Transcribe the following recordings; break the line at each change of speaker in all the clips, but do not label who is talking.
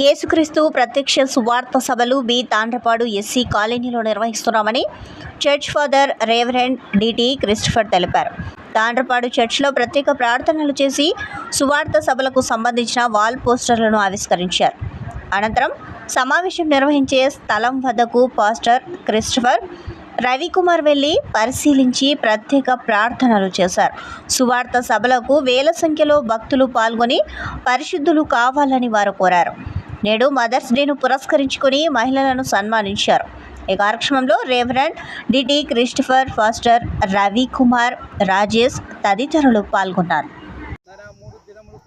యేసుక్రీస్తు ప్రత్యక్ష సువార్త సభలు బి తాండ్రపాడు ఎస్సీ కాలనీలో నిర్వహిస్తున్నామని church father reverend DT Christopher తెలిపారు. తాండ్రపాడు చర్చ్లో ప్రత్యేక ప్రార్థనలు చేసి సువార్త సభలకు సంబంధించిన వాల్ పోస్టర్లను ఆవిష్కరించారు. అనంతరం సమావేశం నిర్వహించే స్థలం వద్దకు పాస్టర్ క్రిస్టఫర్ రవికుమార్ వెళ్ళి పరిశీలించి ప్రత్యేక ప్రార్థనలు చేశారు. సువార్త సభలకు వేల సంఖ్యలో భక్తులు పాల్గొని పరిశుద్ధులు కావాలని వారు కోరారు. నేడు మదర్స్ డేను పురస్కరించుకుని మహిళలను సన్మానించారు. ఈ కార్యక్రమంలో reverend DT Christopher pastor Ravi Kumar Rajesh తదితరులు పాల్గొన్నారు.
మూడు దినములు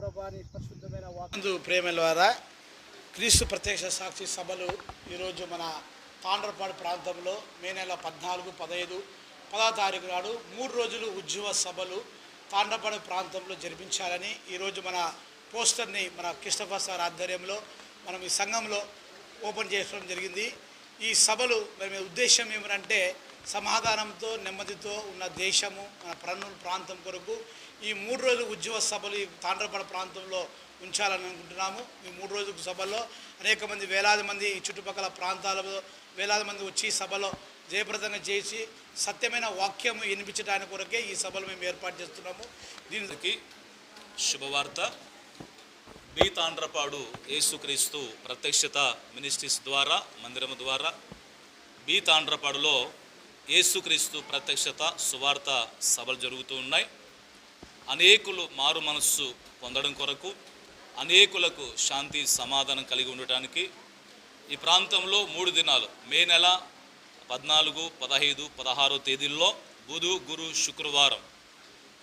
ప్రేమ ద్వారా క్రీస్తు ప్రత్యక్ష సాక్షి సభలు ఈరోజు మన తాండ్రపాడు ప్రాంతంలో మే నెల పద్నాలుగు పదహైదు పదో తారీఖు నాడు మూడు రోజులు ఉద్యమ సభలు తాండ్రపాడు ప్రాంతంలో జరిపించాలని ఈరోజు మన పోస్టర్ని మన కృష్ణఫా సార్ ఆధ్వర్యంలో మనం ఈ సంఘంలో ఓపెన్ చేసుకోవడం జరిగింది. ఈ సభలు మరి ఉద్దేశం ఏమనంటే సమాధానంతో నెమ్మదితో ఉన్న దేశము మన ప్రను ప్రాంతం కొరకు ఈ మూడు రోజులు ఉద్యమ సభలు ఈ తాండ్రపడ ప్రాంతంలో ఉంచాలని అనుకుంటున్నాము. ఈ మూడు రోజుల సభలో అనేక మంది వేలాది మంది ఈ చుట్టుపక్కల ప్రాంతాలలో వేలాది మంది వచ్చి సభలో జయప్రదంగా చేసి సత్యమైన వాక్యము వినిపించడానికి కొరకే ఈ సభలు మేము ఏర్పాటు చేస్తున్నాము.
దీనికి శుభవార్త. బీతాండ్రపాడు యేసుక్రీస్తు ప్రత్యక్షత మినిస్ట్రీస్ ద్వారా మందిరము ద్వారా బీతాండ్రపాడులో యేసుక్రీస్తు ప్రత్యక్షత సువార్త సభలు జరుగుతూ ఉన్నాయి. అనేకులు మారు మనస్సు పొందడం కొరకు అనేకులకు శాంతి సమాధానం కలిగి ఉండటానికి ఈ ప్రాంతంలో మూడు దినాలు మే నెల పద్నాలుగు పదహైదు పదహారో తేదీల్లో బుధు గురు శుక్రవారం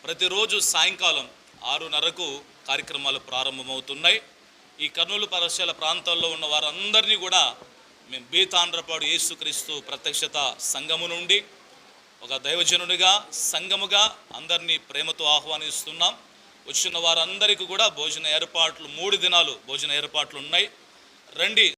ప్రతిరోజు సాయంకాలం ఆరున్నరకు కార్యక్రమాలు ప్రారంభమవుతున్నాయి. ఈ కర్నూలు పరశాల ప్రాంతాల్లో ఉన్న వారందరినీ కూడా మేము బీతాండ్రపాడు యేసుక్రీస్తు ప్రత్యక్షత సంఘము నుండి ఒక దైవజనునిగా సంఘముగా అందరినీ ప్రేమతో ఆహ్వానిస్తున్నాం. వచ్చిన వారందరికీ కూడా భోజన ఏర్పాట్లు మూడు దినాలు భోజన ఏర్పాట్లు ఉన్నాయి. రండి